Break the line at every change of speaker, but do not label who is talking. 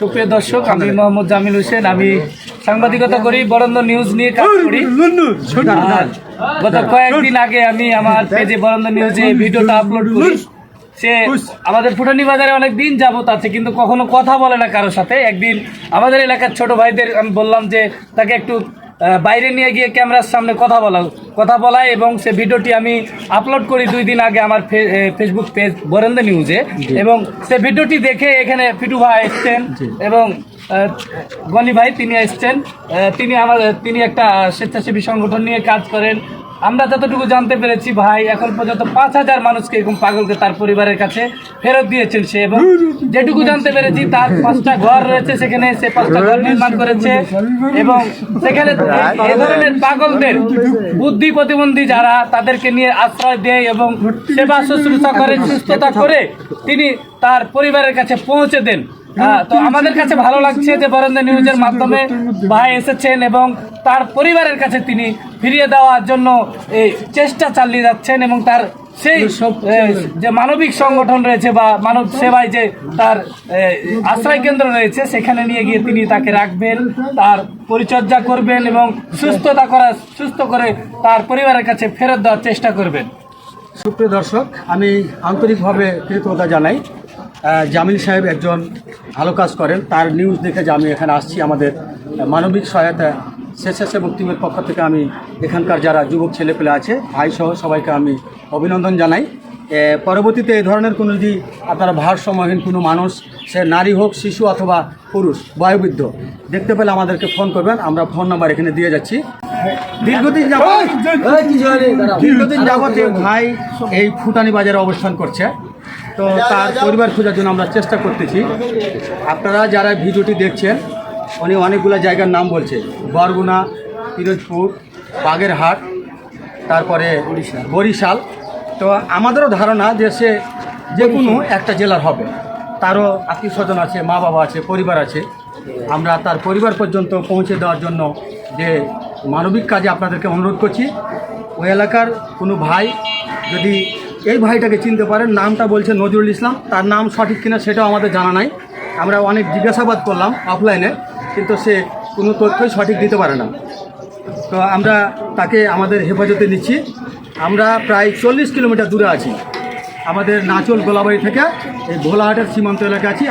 সুপ্রিয় দর্শক আমি মোহাম্মদ জামিল হোসেন। আমি সাংবাদিকতা করি বরেন্দ্র নিউজ নিয়ে কাজ করি। গত কয়েকদিন আগে আমি আমার পেজে বরেন্দ্র নিউজে ভিডিওটা আপলোড করি। সে আমাদের ফুটানি বাজারে অনেক দিন যাবত আছে কিন্তু কখনো কথা বলে না কারোর সাথে। একদিন আমাদের এলাকার ছোট ভাইদের আমি বললাম যে তাকে একটু বাইরে নিয়ে গিয়ে ক্যামেরার সামনে কথা বলা কথা বলায় এবং সে ভিডিওটি আমি আপলোড করি দুই দিন আগে আমার ফেসবুক পেজ বরেন্দ্র নিউজে এবং সে ভিডিওটি দেখে এখানে পিটু ভাই এসছেন এবং গনি ভাই তিনি এসছেন। তিনি আমার তিনি একটা স্বেচ্ছাসেবী সংগঠন নিয়ে কাজ করেন। আমরা যতটুকু জানতে পেরেছি, ভাই, এখন পর্যন্ত পাঁচ হাজার মানুষকে এরকম পাগলকে তার পরিবারের কাছে ফেরত দিয়েছেন সে এবং যেটুকু জানতে পেরেছি, তার পাঁচটা ঘর রয়েছে সেখানে, সে পাঁচটা ঘর নির্মাণ করেছে এবং সেখানে এ ধরনের পাগলদের বুদ্ধি প্রতিবন্ধী যারা তাদেরকে নিয়ে আশ্রয় দেয় এবং সেবা শুশ্রূষা করে, সুস্থতা করে তিনি তার পরিবারের কাছে পৌঁছে দেন। তো আমাদের কাছে ভালো লাগছে যে বরেন্দ্র নিউজের মাধ্যমে ভাই এসেছেন এবং তার পরিবারের কাছে তিনি ফিরিয়ে দেওয়ার জন্য এই চেষ্টা চালিয়ে যাচ্ছেন এবং তার সেই যে মানবিক সংগঠন রয়েছে বা মানব সেবায় যে তার আশ্রয় কেন্দ্র রয়েছে সেখানে নিয়ে গিয়ে তিনি তাকে রাখবেন তার পরিচর্যা করবেন এবং সুস্থতা করা সুস্থ করে তার পরিবারের কাছে ফেরত দেওয়ার চেষ্টা করবেন।
সুপ্রিয় দর্শক আমি আন্তরিকভাবে কৃতজ্ঞতা জানাই। জামিল সাহেব একজন ভালো কাজ করেন তার নিউজ দেখে যে আমি এখানে আসছি আমাদের মানবিক সহায়তা স্বেচ্ছাসেবক টিমের পক্ষ থেকে আমি এখানকার যারা যুবক ছেলেপেলে আছে ভাই সহ সবাইকে আমি অভিনন্দন জানাই পরবর্তীতে এই ধরনের কোনো যদি আপনারা ভারসাম্যহীন কোনো মানুষ সে নারী হোক শিশু অথবা পুরুষ বয়োবৃদ্ধ দেখতে পেলে আমাদেরকে ফোন করবেন আমরা ফোন নাম্বার এখানে দিয়ে যাচ্ছি দীর্ঘদিন যাবত দীর্ঘদিন যাবত ভাই এই ফুটানি বাজারে অবস্থান করছে তো তার পরিবার খোঁজার জন্য আমরা চেষ্টা করতেছি। আপনারা যারা ভিডিওটি দেখছেন উনি অনেকগুলো জায়গার নাম বলছে। বরগুনা পিরোজপুর বাগেরহাট তারপরে বরিশাল। তো আমাদেরও ধারণা যে সে যে কোনো একটা জেলার হবে। তারও আত্মীয় স্বজন আছে মা বাবা আছে পরিবার আছে। আমরা তার পরিবার পর্যন্ত পৌঁছে দেওয়ার জন্য যে মানবিক কাজে আপনাদেরকে অনুরোধ করছি ওই এলাকার কোনো ভাই যদি এই ভাইটাকে চিনতে পারেন, নামটা বলছে নজরুল ইসলাম, তার নাম সঠিক কিনা সেটাও আমাদের জানা নাই। আমরা অনেক জিজ্ঞাসাবাদ করলাম অফলাইনে কিন্তু সে কোনো তথ্যই সঠিক দিতে পারে না। তো আমরা তাকে আমাদের হেফাজতে নিচ্ছি। আমরা প্রায় চল্লিশ কিলোমিটার দূরে আছি। আমাদের নাচল গোলাবাড়ি থেকে এই ভোলাহাটের সীমান্ত এলাকা আছি।